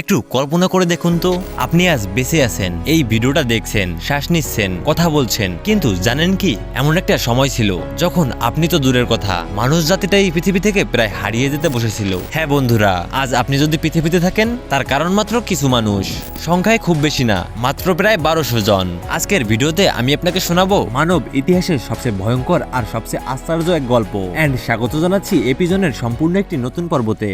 একটু কল্পনা করে দেখুন তো, আপনি আজ বেঁচে আছেন, এই ভিডিওটা দেখছেন, শ্বাস নিচ্ছেন, কথা বলছেন, কিন্তু জানেন কি, এমন একটা সময় ছিল, যখন আপনি তো দূরের কথা, মানুষ জাতিটাই পৃথিবী থেকে প্রায় হারিয়ে যেতে বসেছিল। হ্যাঁ বন্ধুরা, আজ আপনি যদি পৃথিবীতে থাকেন, তার কারণ মাত্র কিছু মানুষ, সংখ্যায় খুব বেশি না, মাত্র প্রায় বারোশো জন। আজকের ভিডিওতে আমি আপনাকে শোনাবো মানব ইতিহাসের সবচেয়ে ভয়ঙ্কর আর সবচেয়ে আশ্চর্য এক গল্প। অ্যান্ড স্বাগত জানাচ্ছি এপিজনের সম্পূর্ণ একটি নতুন পর্বতে।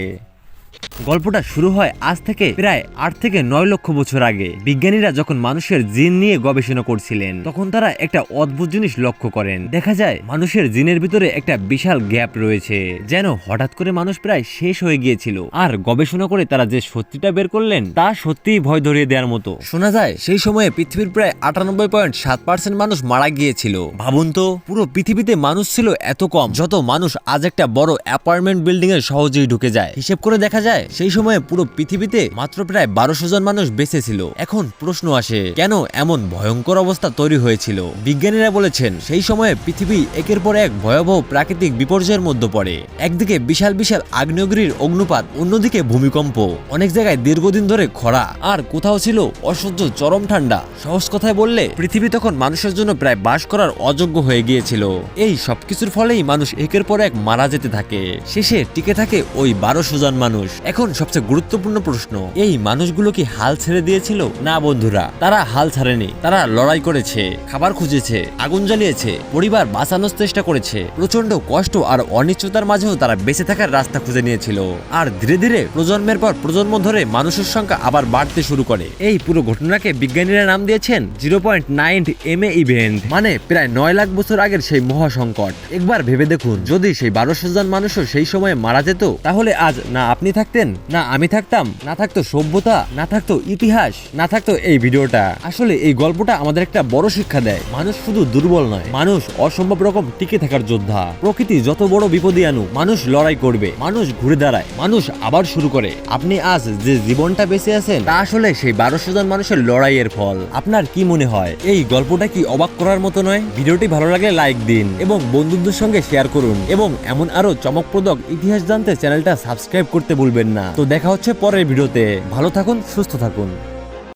গল্পটা শুরু হয় আজ থেকে প্রায় আট থেকে নয় লক্ষ বছর আগে। বিজ্ঞানীরা যখন মানুষের জিন নিয়ে গবেষণা করছিলেন, তখন তারা একটা অদ্ভুত জিনিস লক্ষ্য করেন। দেখা যায়, মানুষের জিনের ভিতরে একটা বিশাল গ্যাপ রয়েছে, যেন হঠাৎ করে মানুষ প্রায় শেষ হয়ে গিয়েছিল। আর গবেষণা করে তারা যে সত্যিটা বের করলেন, তা সত্যিই ভয় ধরিয়ে দেওয়ার মতো। শোনা যায়, সেই সময়ে পৃথিবীর প্রায় আটানব্বই পয়েন্ট সাত পার্সেন্ট মানুষ মারা গিয়েছিল। ভাবুন তো, পুরো পৃথিবীতে মানুষ ছিল এত কম, যত মানুষ আজ একটা বড় অ্যাপার্টমেন্ট বিল্ডিং এ সহজেই ঢুকে যায়। হিসেব করে দেখা যায়? সেই সময়ে পুরো পৃথিবীতে মাত্র প্রায় বারোশো জন মানুষ বেঁচে ছিল। এখন প্রশ্ন আসে, কেন এমন ভয়ঙ্কর অবস্থা তৈরি হয়েছিল? বিজ্ঞানীরা বলেছেন, সেই সময়ে পৃথিবী একের পর এক ভয়াবহ প্রাকৃতিক বিপর্যয়ের মধ্যে পড়ে। একদিকে বিশাল বিশাল আগ্নেয়গিরির অগ্নুপাত অন্যদিকে ভূমিকম্প। অনেক জায়গায় দীর্ঘদিন ধরে খরা। আর কোথাও ছিল অসহ্য চরম ঠান্ডা। সহজ কথায় বললে, পৃথিবী তখন মানুষের জন্য প্রায় বাস করার অযোগ্য হয়ে গিয়েছিল। এই সবকিছুর ফলেই মানুষ একের পর এক মারা যেতে থাকে। শেষে টিকে থাকে ওই বারোশো জন মানুষ। এখন সবচেয়ে গুরুত্বপূর্ণ প্রশ্ন, এই মানুষগুলো কি হাল ছেড়ে দিয়েছিল? না বন্ধুরা, তারা হাল ছাড়েনি। তারা লড়াই করেছে, খাবার খুঁজেছে, আগুন জ্বালিয়েছে, পরিবার বাঁচানোর চেষ্টা করেছে। প্রচণ্ড কষ্ট আর অনিশ্চয়তার মাঝেও তারা বেঁচে থাকার রাস্তা খুঁজে নিয়েছিল। আর ধীরে ধীরে প্রজন্মের পর প্রজন্ম ধরে মানুষের সংখ্যা আবার বাড়তে শুরু করে। এই পুরো ঘটনাকে বিজ্ঞানীরা নাম দিয়েছেন zero point nine M A event মানে প্রায় নয় লাখ বছর আগের সেই মহাসংকট। একবার ভেবে দেখুন, যদি সেই বারোশো জন মানুষও সেই সময় মারা যেত, তাহলে আজ না আপনি থাকতেন? না, আমি থাকতাম। না থাকতো সভ্যতা, না থাকতো ইতিহাস, না থাকতো এই ভিডিওটা। আসলে এই গল্পটা আমাদের একটা বড় শিক্ষা দেয়। মানুষ শুধু দুর্বল নয়, মানুষ অসম্ভব রকম টিকে থাকার যোদ্ধা। প্রকৃতি যত বড় বিপদই আনুক, মানুষ লড়াই করবে, মানুষ ঘুরে দাঁড়ায়, মানুষ আবার শুরু করে। আপনি আজ যে জীবনটা বেঁচে আছেন, তা আসলে সেই বারোশো জন মানুষের লড়াইয়ের ফল। আপনার কি মনে হয়? এই গল্পটা কি অবাক করার মতো নয়? ভিডিওটি ভালো লাগলে লাইক দিন এবং বন্ধুদের সঙ্গে শেয়ার করুন। এবং এমন আরও চমকপ্রদক ইতিহাস জানতে চ্যানেলটা সাবস্ক্রাইব করতে ভুলবেন না। তো দেখা হচ্ছে পরের ভিডিওতে। ভালো থাকুন সুস্থ থাকুন।